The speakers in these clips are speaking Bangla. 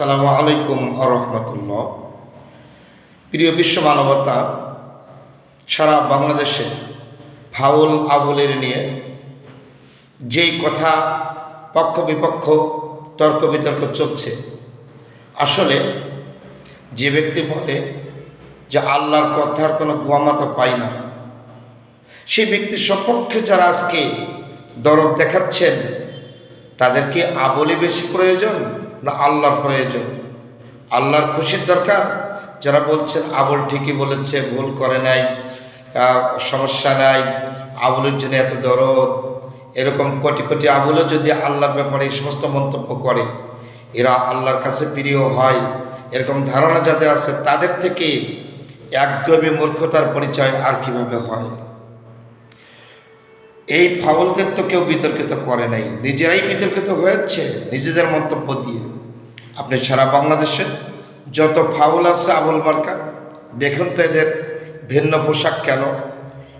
আসসালামু আলাইকুম আরহামতুল্লাহ প্রিয় বিশ্ব মানবতা, সারা বাংলাদেশে ফাউল আবুলের নিয়ে যেই কথা পক্ষ বিপক্ষ, তর্ক বিতর্ক চলছে, আসলে যে ব্যক্তি বলে যে আল্লাহর কথার কোনো গোয়ামাতা পাই না, সেই ব্যক্তির সপক্ষে যারা আজকে দরদ দেখাচ্ছেন তাদেরকে আবলে বেশি প্রয়োজন? না আল্লাহর প্রয়োজন। আল্লাহর খুশির দরকার। যারা বলছেন, আবল ঠিকই বলেছে, ভুল করে নাই সমস্যা নাই, আবুলের জন্য এত দরদ। এরকম কোটি কোটি আবুলও যদি আল্লাহর ব্যাপারে এই সমস্ত মন্তব্য করে, এরা আল্লাহর কাছে প্রিয় হয়। এরকম ধারণা যাদের আছে, তাদের থেকে একদমই মূর্খতার পরিচয় আর কীভাবে হয়? এই ফাউলদের তো কেউ বিতর্কিত করে নাই। নিজেরাই বিতর্কিত হয়েছে নিজেদের মন্তব্য দিয়ে। আপনি সারা বাংলাদেশে যত ফাউল আছে আবুল মার্কা, দেখুন তো এদের ভিন্ন পোশাক কেন?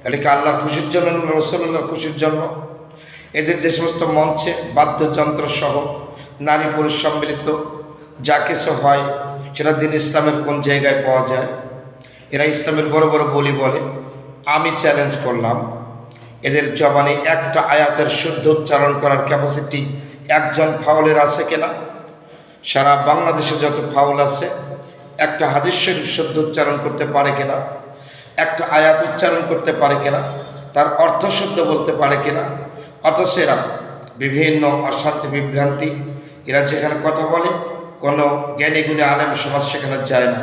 এটা কি আল্লাহর খুশির জন্য না রসুল্লাহর খুশির জন্য? এদের যে সমস্ত মঞ্চে বাদ্যযন্ত্র সহ নারী পুরুষ সম্মিলিত যা কিছু হয়, সেটা দিন ইসলামের কোন জায়গায় পাওয়া যায়? এরা ইসলামের বড় বড় বলি বলে, আমি চ্যালেঞ্জ করলাম। এদের জবানে একটা আয়াতের শুদ্ধ উচ্চারণ করার ক্যাপাসিটি একজন ফাউলের আছে কিনা? সারা বাংলাদেশে যত ফাউল আছে, একটা হাদিস শরীফ শুদ্ধ উচ্চারণ করতে পারে কিনা? একটা আয়াত উচ্চারণ করতে পারে কিনা? তার অর্থ শুদ্ধ বলতে পারে কিনা? অথচ এরা বিভিন্ন অশান্তি, বিভ্রান্তি, এরা যেখানে কথা বলে, কোনো জ্ঞানী গুণী আলেম সমাজ সেখানে যায় না।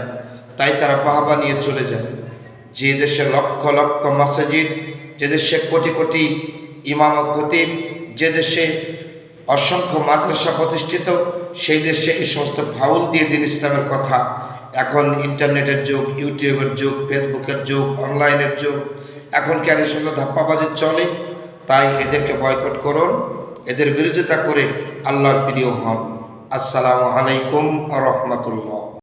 তাই তারা বাহাবা নিয়ে চলে যায়। যে দেশে লক্ষ লক্ষ মসজিদ, যে দেশে কোটি কোটি ইমাম ও খতিব, যে দেশে অসংখ্য মাদ্রাসা প্রতিষ্ঠিত, সেই দেশে এই সমস্ত ফাউল দিয়ে দিন ইসলামের কথা। এখন ইন্টারনেটের যুগ, ইউটিউবের যুগ, ফেসবুকের যুগ, অনলাইনের যুগ। এখন কি আর এই সমস্ত ধাপ্পাবাজি চলে? তাই এদেরকে বয়কট করুন। এদের বিরোধিতা করে আল্লাহর প্রিয় হন। আসসালামু আলাইকুম রহমতুল্লাহ।